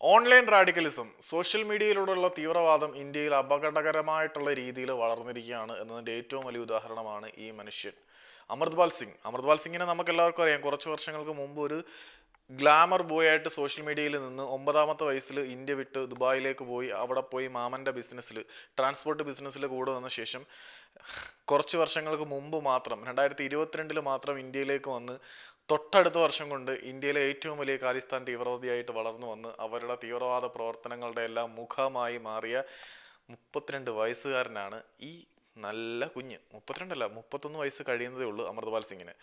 Online radicalism social മീഡിയയിലൂടെയുള്ള തീവ്രവാദം ഇന്ത്യയിൽ അപകടകരമായിട്ടുള്ള രീതിയിൽ വളർന്നിരിക്കുകയാണ് എന്നതിന്റെ ഏറ്റവും വലിയ ഉദാഹരണമാണ് ഈ മനുഷ്യൻ. അമൃത്പാൽ സിംഗ്. അമൃത്പാൽ സിംഗിനെ നമുക്ക് എല്ലാവർക്കും അറിയാം. കുറച്ച് വർഷങ്ങൾക്ക് മുമ്പ് ഒരു ഗ്ലാമർ ബോയ് ആയിട്ട് സോഷ്യൽ മീഡിയയിൽ നിന്ന് ഒമ്പതാമത്തെ വയസ്സിൽ ഇന്ത്യ വിട്ട് ദുബായിലേക്ക് പോയി. അവിടെ പോയി മാമന്റെ ബിസിനസ്സിൽ ട്രാൻസ്പോർട്ട് ബിസിനസ്സിൽ കൂടെ വന്ന ശേഷം കുറച്ച് വർഷങ്ങൾക്ക് മുമ്പ് മാത്രം രണ്ടായിരത്തി ഇരുപത്തിരണ്ടിൽ മാത്രം ഇന്ത്യയിലേക്ക് വന്ന് തൊട്ടടുത്ത വർഷം കൊണ്ട് ഇന്ത്യയിലെ ഏറ്റവും വലിയ ഖാലിസ്ഥാൻ തീവ്രവാദിയായിട്ട് വളർന്നു വന്ന് അവരുടെ തീവ്രവാദ പ്രവർത്തനങ്ങളുടെ എല്ലാം മുഖമായി മാറിയ മുപ്പത്തിരണ്ട് വയസ്സുകാരനാണ് ഈ നല്ല കുഞ്ഞ്. മുപ്പത്തിരണ്ടല്ല മുപ്പത്തൊന്ന് വയസ്സ് കഴിയുന്നതേ ഉള്ളൂ അമൃതപാൽ സിംഗിന്.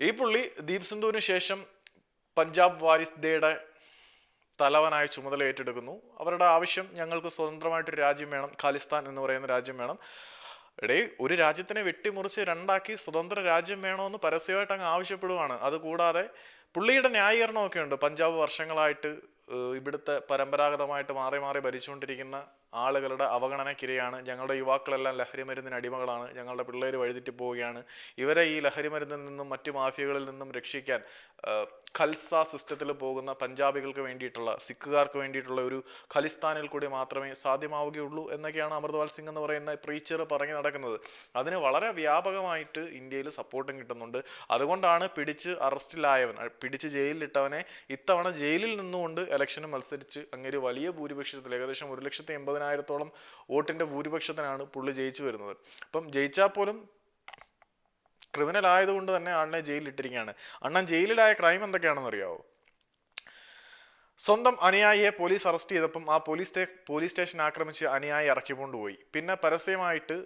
ഈ പുള്ളി ദീപ് സിന്ധുവിന് ശേഷം പഞ്ചാബ് വാരിസ് ദേയുടെ തലവനായി ചുമതല ഏറ്റെടുക്കുന്നു. അവരുടെ ആവശ്യം ഞങ്ങൾക്ക് സ്വതന്ത്രമായിട്ടൊരു രാജ്യം വേണം ഖാലിസ്ഥാൻ എന്ന് പറയുന്ന രാജ്യം വേണം. എടേ ഒരു രാജ്യത്തിനെ വെട്ടിമുറിച്ച് രണ്ടാക്കി സ്വതന്ത്ര രാജ്യം വേണമെന്ന് പരസ്യമായിട്ട് അങ്ങ് ആവശ്യപ്പെടുവാണ്. അതുകൂടാതെ പുള്ളിയുടെ ന്യായീകരണമൊക്കെ ഉണ്ട്. പഞ്ചാബ് വർഷങ്ങളായിട്ട് ഇവിടുത്തെ പരമ്പരാഗതമായിട്ട് മാറി മാറി ഭരിച്ചുകൊണ്ടിരിക്കുന്ന ആളുകളുടെ അവഗണനയ്ക്കിരയാണ്. ഞങ്ങളുടെ യുവാക്കളെല്ലാം ലഹരി മരുന്നിന് അടിമകളാണ്. ഞങ്ങളുടെ പിള്ളേർ വഴിതെറ്റി പോവുകയാണ്. ഇവരെ ഈ ലഹരി മരുന്നിൽ നിന്നും മറ്റു മാഫിയകളിൽ നിന്നും രക്ഷിക്കാൻ ഖൽസ സിസ്റ്റത്തിൽ പോകുന്ന പഞ്ചാബികൾക്ക് വേണ്ടിയിട്ടുള്ള സിഖുകാർക്ക് വേണ്ടിയിട്ടുള്ള ഒരു ഖലിസ്ഥാനിൽ കൂടി മാത്രമേ സാധ്യമാവുകയുള്ളൂ എന്നൊക്കെയാണ് അമൃത്പാൽ സിംഗ് എന്ന് പറയുന്ന പ്രീച്ചർ പറഞ്ഞു നടക്കുന്നത്. അതിന് വളരെ വ്യാപകമായിട്ട് ഇന്ത്യയിൽ സപ്പോർട്ടും കിട്ടുന്നുണ്ട്. അതുകൊണ്ടാണ് പിടിച്ച് അറസ്റ്റിലായവൻ പിടിച്ച് ജയിലിലിട്ടവനെ ഇത്തവണ ജയിലിൽ നിന്നുകൊണ്ട് ഇലക്ഷന് മത്സരിച്ച് അങ്ങനെ വലിയ ഭൂരിപക്ഷത്തിൽ ഏകദേശം ഒരു ലക്ഷത്തി എൺപതിനായിരത്തോളം വോട്ടിന്റെ ഭൂരിപക്ഷത്തിനാണ് പുള്ളി ജയിച്ചു വരുന്നത്. അപ്പം ജയിച്ചാൽ പോലും ക്രിമിനൽ ആയതുകൊണ്ട് തന്നെ ആളിനെ ജയിലിലിട്ടിരിക്കുകയാണ്. അണ്ണൻ ജയിലിലായ ക്രൈം എന്തൊക്കെയാണെന്ന് അറിയാവോ? സ്വന്തം അനുയായിയെ പോലീസ് അറസ്റ്റ് ചെയ്തപ്പം ആ പോലീസ് പോലീസ് സ്റ്റേഷൻ ആക്രമിച്ച് അനുയായി ഇറക്കിക്കൊണ്ട് പോയി പിന്നെ പരസ്യമായിട്ട്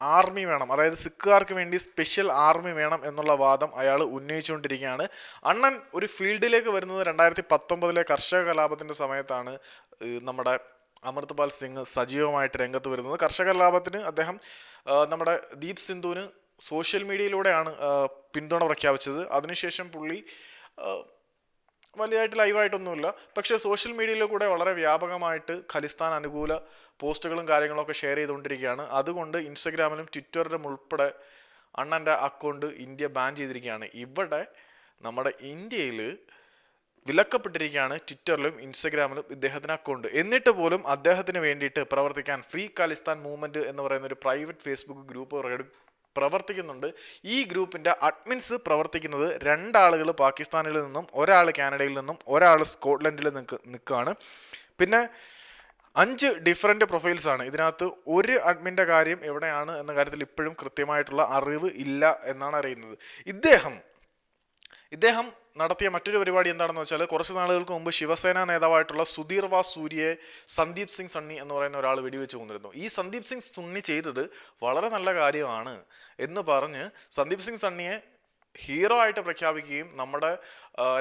ആർമി വേണം. അതായത് സിഖുകാർക്ക് വേണ്ടി സ്പെഷ്യൽ ആർമി വേണം എന്നുള്ള വാദം അയാൾ ഉന്നയിച്ചുകൊണ്ടിരിക്കുകയാണ്. അണ്ണൻ ഒരു ഫീൽഡിലേക്ക് വരുന്നത് രണ്ടായിരത്തി പത്തൊമ്പതിലെ കർഷക കലാപത്തിന്റെ സമയത്താണ് നമ്മുടെ അമൃത്പാൽ സിംഗ് സജീവമായിട്ട് രംഗത്ത് വരുന്നത്. കർഷക ലാഭത്തിന് അദ്ദേഹം നമ്മുടെ ദീപ് സിന്ധുവിന് സോഷ്യൽ മീഡിയയിലൂടെയാണ് പിന്തുണ പ്രഖ്യാപിച്ചത്. അതിനുശേഷം പുള്ളി വലിയതായിട്ട് ലൈവായിട്ടൊന്നുമില്ല. പക്ഷേ സോഷ്യൽ മീഡിയയിൽ കൂടെ വളരെ വ്യാപകമായിട്ട് ഖലിസ്ഥാൻ അനുകൂല പോസ്റ്റുകളും കാര്യങ്ങളൊക്കെ ഷെയർ ചെയ്തുകൊണ്ടിരിക്കുകയാണ്. അതുകൊണ്ട് ഇൻസ്റ്റഗ്രാമിലും ട്വിറ്ററിലും ഉൾപ്പെടെ അണ്ണന്റെ അക്കൗണ്ട് ഇന്ത്യ ബാൻ ചെയ്തിരിക്കുകയാണ്. ഇവിടെ നമ്മുടെ ഇന്ത്യയിൽ വിലക്കപ്പെട്ടിരിക്കുകയാണ് ട്വിറ്ററിലും ഇൻസ്റ്റഗ്രാമിലും ഇദ്ദേഹത്തിന് അക്കൗണ്ട് എന്നിട്ട് പോലും അദ്ദേഹത്തിന് വേണ്ടിയിട്ട് പ്രവർത്തിക്കാൻ ഫ്രീ കാലിസ്ഥാൻ മൂവ്മെന്റ് എന്ന് പറയുന്ന ഒരു പ്രൈവറ്റ് ഫേസ്ബുക്ക് ഗ്രൂപ്പ് പ്രവർത്തിക്കുന്നുണ്ട്. ഈ ഗ്രൂപ്പിന്റെ അഡ്മിൻസ് പ്രവർത്തിക്കുന്നത് രണ്ടാളുകൾ പാകിസ്ഥാനിൽ നിന്നും ഒരാൾ കാനഡയിൽ നിന്നും ഒരാൾ സ്കോട്ട്ലൻഡിൽ നിൽക്ക് നിൽക്കുകയാണ്. പിന്നെ അഞ്ച് ഡിഫറെന്റ് പ്രൊഫൈൽസ് ആണ്. ഇതിനകത്ത് ഒരു അഡ്മിന്റെ കാര്യം എവിടെയാണ് എന്ന കാര്യത്തിൽ ഇപ്പോഴും കൃത്യമായിട്ടുള്ള അറിവ് ഇല്ല എന്നാണ് അറിയുന്നത്. ഇദ്ദേഹം ഇദ്ദേഹം നടത്തിയ മറ്റൊരു പരിപാടി എന്താണെന്ന് വെച്ചാൽ കുറച്ച് നാളുകൾക്ക് മുമ്പ് ശിവസേന നേതാവായിട്ടുള്ള സുധീർ വാ സൂര്യയെ സന്ദീപ് സിംഗ് സണ്ണി എന്ന് പറയുന്ന ഒരാൾ വെടിവെച്ച് കൊന്നിരുന്നു. ഈ സന്ദീപ് സിംഗ് സണ്ണി ചെയ്തത് വളരെ നല്ല കാര്യമാണ് എന്ന് പറഞ്ഞ് സന്ദീപ് സിംഗ് സണ്ണിയെ ഹീറോ ആയിട്ട് പ്രഖ്യാപിക്കുകയും നമ്മുടെ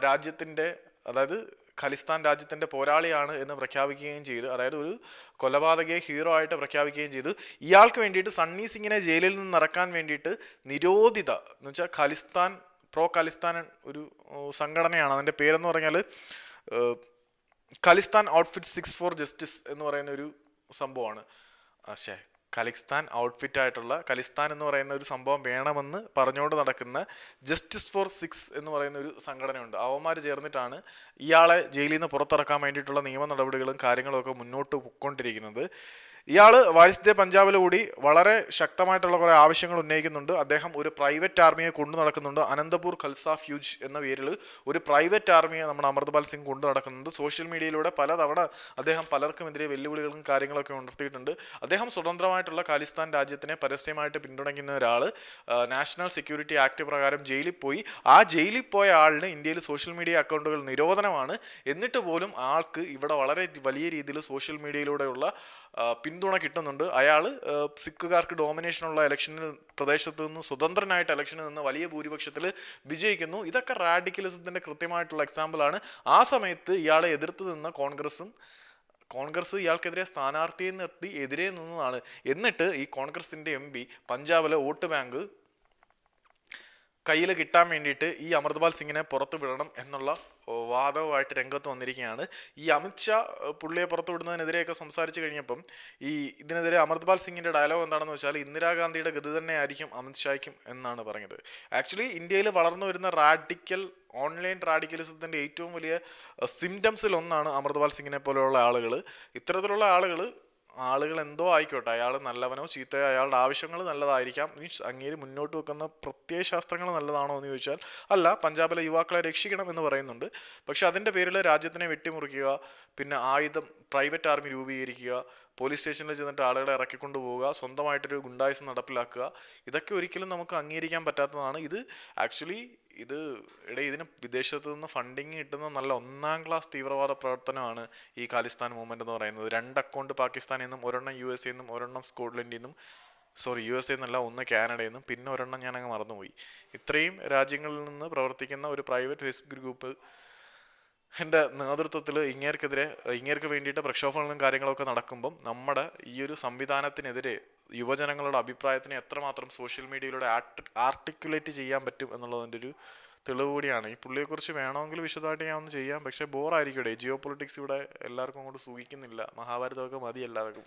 രാജ്യത്തിന്റെ അതായത് ഖലിസ്ഥാൻ രാജ്യത്തിന്റെ പോരാളിയാണ് എന്ന് പ്രഖ്യാപിക്കുകയും ചെയ്തു അതായത് ഒരു കൊലപാതകയെ ഹീറോ ആയിട്ട് പ്രഖ്യാപിക്കുകയും ചെയ്തു ഇയാൾക്ക് വേണ്ടിയിട്ട് സണ്ണി സിംഗിനെ ജയിലിൽ നിന്ന് ഇറക്കാൻ വേണ്ടിയിട്ട് നിരോധിത എന്ന് വെച്ചാൽ ഖലിസ്ഥാൻ പ്രോ ഖലിസ്ഥാൻ ഒരു സംഘടനയാണ്. അതിന്റെ പേരെന്ന് പറഞ്ഞാൽ Khalistan outfit Sikhs for justice എന്ന് പറയുന്ന ഒരു സംഭവമാണ്. പക്ഷേ ഖലിസ്ഥാൻ ഔട്ട്ഫിറ്റ് ആയിട്ടുള്ള കലിസ്ഥാൻ എന്ന് പറയുന്ന ഒരു സംഭവം വേണമെന്ന് പറഞ്ഞുകൊണ്ട് നടക്കുന്ന ജസ്റ്റിസ് ഫോർ സിക്സ് എന്ന് പറയുന്ന ഒരു സംഘടനയുണ്ട്. അവന്മാർ ചേർന്നിട്ടാണ് ഇയാളെ ജയിലിൽ നിന്ന് പുറത്തിറക്കാൻ വേണ്ടിയിട്ടുള്ള നിയമ നടപടികളും കാര്യങ്ങളും ഒക്കെ മുന്നോട്ട് പൊയ്ക്കൊണ്ടിരിക്കുന്നത് ഇയാൾ വാരിസ്ദേ പഞ്ചാബിൽ കൂടി വളരെ ശക്തമായിട്ടുള്ള കുറേ ആവശ്യങ്ങൾ ഉന്നയിക്കുന്നുണ്ട്. അദ്ദേഹം ഒരു പ്രൈവറ്റ് ആർമിയെ കൊണ്ടു നടക്കുന്നുണ്ട്. അനന്തപൂർ ഖൽസ ഫ്യൂജ് എന്ന പേരിൽ ഒരു പ്രൈവറ്റ് ആർമിയെ നമ്മുടെ അമൃത്പാൽ സിംഗ് കൊണ്ടു നടക്കുന്നുണ്ട്. സോഷ്യൽ മീഡിയയിലൂടെ പലതവണ അദ്ദേഹം പലർക്കുമെതിരെ വെല്ലുവിളികളും കാര്യങ്ങളൊക്കെ ഉണർത്തിയിട്ടുണ്ട്. അദ്ദേഹം സ്വതന്ത്രമായിട്ടുള്ള ഖാലിസ്ഥാൻ രാജ്യത്തിനെ പരസ്യമായിട്ട് പിന്തുണയ്ക്കുന്ന ഒരാൾ നാഷണൽ സെക്യൂരിറ്റി ആക്ട് പ്രകാരം ജയിലിൽ പോയി. ആ ജയിലിൽ പോയ ആളിന് ഇന്ത്യയിൽ സോഷ്യൽ മീഡിയ അക്കൗണ്ടുകൾ നിരോധനമാണ്. എന്നിട്ട് പോലും ആൾക്ക് ഇവിടെ വളരെ വലിയ രീതിയിൽ സോഷ്യൽ മീഡിയയിലൂടെയുള്ള പിന്തുണ കിട്ടുന്നുണ്ട്. അയാൾ സിഖുകാർക്ക് ഡോമിനേഷനുള്ള ഇലക്ഷനിൽ പ്രദേശത്ത് നിന്ന് സ്വതന്ത്രനായിട്ട് ഇലക്ഷനിൽ നിന്ന് വലിയ ഭൂരിപക്ഷത്തിൽ വിജയിക്കുന്നു. ഇതൊക്കെ റാഡിക്കലിസത്തിന്റെ കൃത്യമായിട്ടുള്ള എക്സാമ്പിൾ ആണ്. ആ സമയത്ത് ഇയാളെ എതിർത്ത് നിന്ന കോൺഗ്രസും കോൺഗ്രസ് ഇയാൾക്കെതിരെ സ്ഥാനാർത്ഥിയെ നിർത്തി എതിരെ നിന്നതാണ്. എന്നിട്ട് ഈ കോൺഗ്രസിന്റെ എം പി പഞ്ചാബിലെ വോട്ട് ബാങ്ക് കയ്യിൽ കിട്ടാൻ വേണ്ടിയിട്ട് ഈ അമൃത്പാൽ സിംഗിനെ പുറത്തു വിടണം എന്നുള്ള വാദവുമായിട്ട് രംഗത്ത് വന്നിരിക്കുകയാണ്. ഈ അമിത്ഷാ പുള്ളിയെ പുറത്തു വിടുന്നതിനെതിരെയൊക്കെ സംസാരിച്ചു കഴിഞ്ഞപ്പം ഈ ഇതിനെതിരെ അമൃത്പാൽ സിംഗിന്റെ ഡയലോഗ് എന്താണെന്ന് വെച്ചാൽ ഇന്ദിരാഗാന്ധിയുടെ ഗതി തന്നെയായിരിക്കും അമിത്ഷായ്ക്കും എന്നാണ് പറഞ്ഞത് ആക്ച്വലി ഇന്ത്യയിൽ വളർന്നു വരുന്ന റാഡിക്കൽ ഓൺലൈൻ റാഡിക്കലിസത്തിന്റെ ഏറ്റവും വലിയ സിംറ്റംസിൽ ഒന്നാണ് അമൃത്പാൽ സിംഗിനെ പോലെയുള്ള ആളുകൾ ഇത്തരത്തിലുള്ള ആളുകൾ ആളുകൾ എന്തോ ആയിക്കോട്ടെ അയാൾ നല്ലവനോ ചീത്തയോ അയാളുടെ ആവശ്യങ്ങൾ നല്ലതായിരിക്കാം മീൻസ് അങ്ങേര് മുന്നോട്ട് വെക്കുന്ന പ്രത്യയശാസ്ത്രങ്ങൾ നല്ലതാണോ എന്ന് ചോദിച്ചാൽ അല്ല പഞ്ചാബിലെ യുവാക്കളെ രക്ഷിക്കണം എന്ന് പറയുന്നുണ്ട്. പക്ഷെ അതിന്റെ പേരിൽ രാജ്യത്തിനെ വെട്ടിമുറിക്കുക പിന്നെ ആയുധം പ്രൈവറ്റ് ആർമി രൂപീകരിക്കുക പോലീസ് സ്റ്റേഷനിൽ ചെന്നിട്ട് ആളുകളെ ഇറക്കിക്കൊണ്ട് പോവുക സ്വന്തമായിട്ടൊരു ഗുണ്ടായിസം നടപ്പിലാക്കുക. ഇതൊക്കെ ഒരിക്കലും നമുക്ക് അംഗീകരിക്കാൻ പറ്റാത്തതാണ്. ഇത് ആക്ച്വലി ഇത് ഇടയിൽ ഇതിന് വിദേശത്തു നിന്ന് ഫണ്ടിങ് കിട്ടുന്ന നല്ല ഒന്നാം ക്ലാസ് തീവ്രവാദ പ്രവർത്തനമാണ് ഈ ഖാലിസ്ഥാൻ മൂവ്മെന്റ് എന്ന് പറയുന്നത്. രണ്ട് അക്കൗണ്ട് പാകിസ്ഥാനിൽ നിന്നും ഒരെണ്ണം യു എസ് നിന്നും ഒരെണ്ണം സ്കോട്ട്ലൻഡിൽ നിന്നും സോറി യു എസ് എന്നല്ല ഒന്ന് കാനഡയിൽ നിന്നും പിന്നെ ഒരെണ്ണം ഞാൻ അങ്ങ് മറന്നുപോയി. ഇത്രയും രാജ്യങ്ങളിൽ നിന്ന് പ്രവർത്തിക്കുന്ന ഒരു പ്രൈവറ്റ് ഫേസ്ബുക്ക് ഗ്രൂപ്പ് എന്റെ നേതൃത്വത്തിൽ ഇങ്ങേർക്കെതിരെ ഇങ്ങേർക്ക് വേണ്ടിയിട്ട് പ്രക്ഷോഭങ്ങളും കാര്യങ്ങളൊക്കെ നടക്കുമ്പം നമ്മുടെ ഈ ഒരു സംവിധാനത്തിനെതിരെ യുവജനങ്ങളുടെ അഭിപ്രായത്തിനെ എത്രമാത്രം സോഷ്യൽ മീഡിയയിലൂടെ ആർട്ടിക്കുലേറ്റ് ചെയ്യാൻ പറ്റും എന്നുള്ളതിന്റെ ഒരു തെളിവ് കൂടിയാണ്. ഈ പുള്ളിയെക്കുറിച്ച് വേണമെങ്കിൽ വിശദമായിട്ട് ഞാൻ ഒന്ന് ചെയ്യാം. പക്ഷേ ബോറായിരിക്കും ജിയോ പൊളിറ്റിക്സ് ഇവിടെ എല്ലാവർക്കും അങ്ങോട്ട് സൂഹിക്കുന്നില്ല മഹാഭാരതമൊക്കെ മതി എല്ലാവർക്കും.